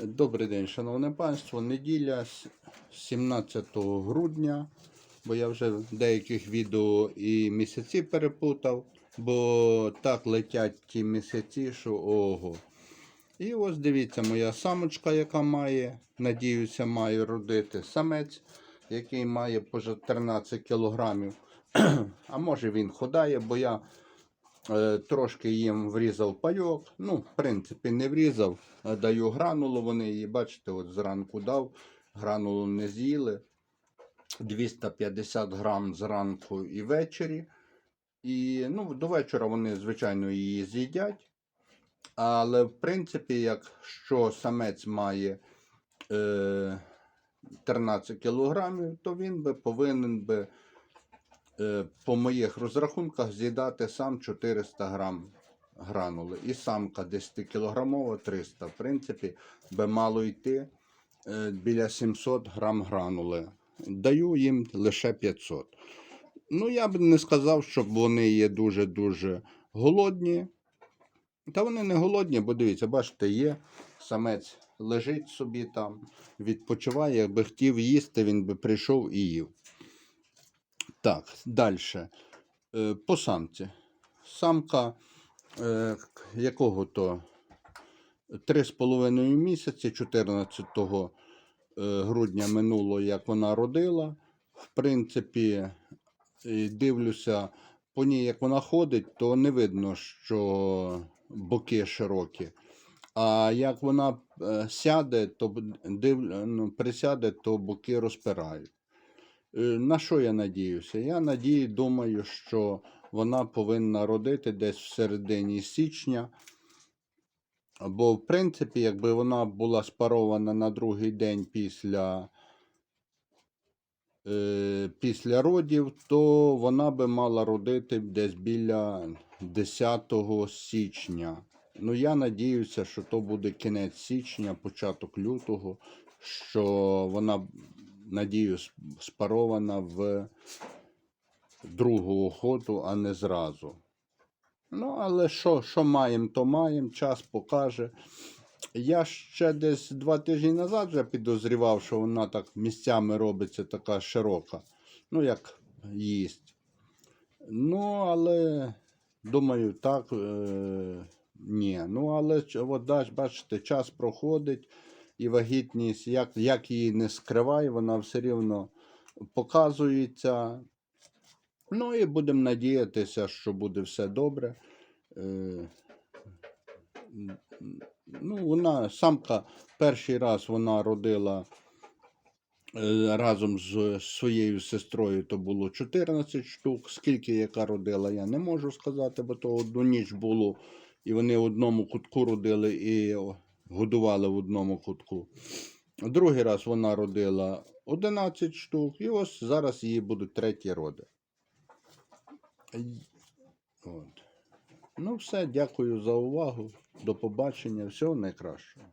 Добрий день, шановне панство. Неділя 17 грудня, бо я вже деяких відео і місяці перепутав, бо так летять ті місяці, що ого. І ось дивіться, моя самочка, яка має, надіюся, має родити самець, який має поза 13 кілограмів. А може він ходає, бо я Трошки їм врізав пайок. Ну, в принципі, не врізав, даю гранулу. Вони її, бачите, от зранку дав, гранулу не з'їли. 250 грам зранку і ввечері. І ну, до вечора вони, звичайно, її з'їдять. Але, в принципі, якщо самець має е, 13 кілограмів, то він би повинен би е, по моїх розрахунках з'їдати сам 400 грам гранули. І самка 10 кілограмова 300. В принципі, би мало йти е, біля 700 грам гранули. Даю їм лише 500. Ну, я б не сказав, щоб вони є дуже-дуже голодні. Та вони не голодні, бо дивіться, бачите, є самець лежить собі там, відпочиває, якби хотів їсти, він би прийшов і їв. Так, далі. Е, по самці. Самка е, якого то 3,5 місяці, 14 е, грудня минуло, як вона родила. В принципі, дивлюся по ній, як вона ходить, то не видно, що боки широкі. А як вона сяде, то див, ну, присяде, то боки розпирають. Е, На що я надіюся? Я надію, думаю, що вона повинна родити десь в середині січня. Бо, в принципі, якби вона була спарована на другий день після, е, після родів, то вона би мала родити десь біля 10 січня. Ну, я надіюся, що то буде кінець січня, початок лютого, що вона, надіюсь, спарована в другу охоту, а не зразу. Ну, але що, що маємо, то маємо, час покаже. Я ще десь два тижні назад вже підозрівав, що вона так місцями робиться така широка. Ну, як їсть. Ну, але думаю, так. Е- ні. Ну, але от, бачите, час проходить і вагітність, як, як її не скривай, вона все рівно показується. Ну і будемо надіятися, що буде все добре. Е, ну, вона самка перший раз вона родила е, разом з своєю сестрою, то було 14 штук. Скільки яка родила, я не можу сказати, бо то одну ніч було, і вони в одному кутку родили і годували в одному кутку. Другий раз вона родила 11 штук, і ось зараз її будуть треті роди. От. Ну, все, дякую за увагу. До побачення. Всього найкращого.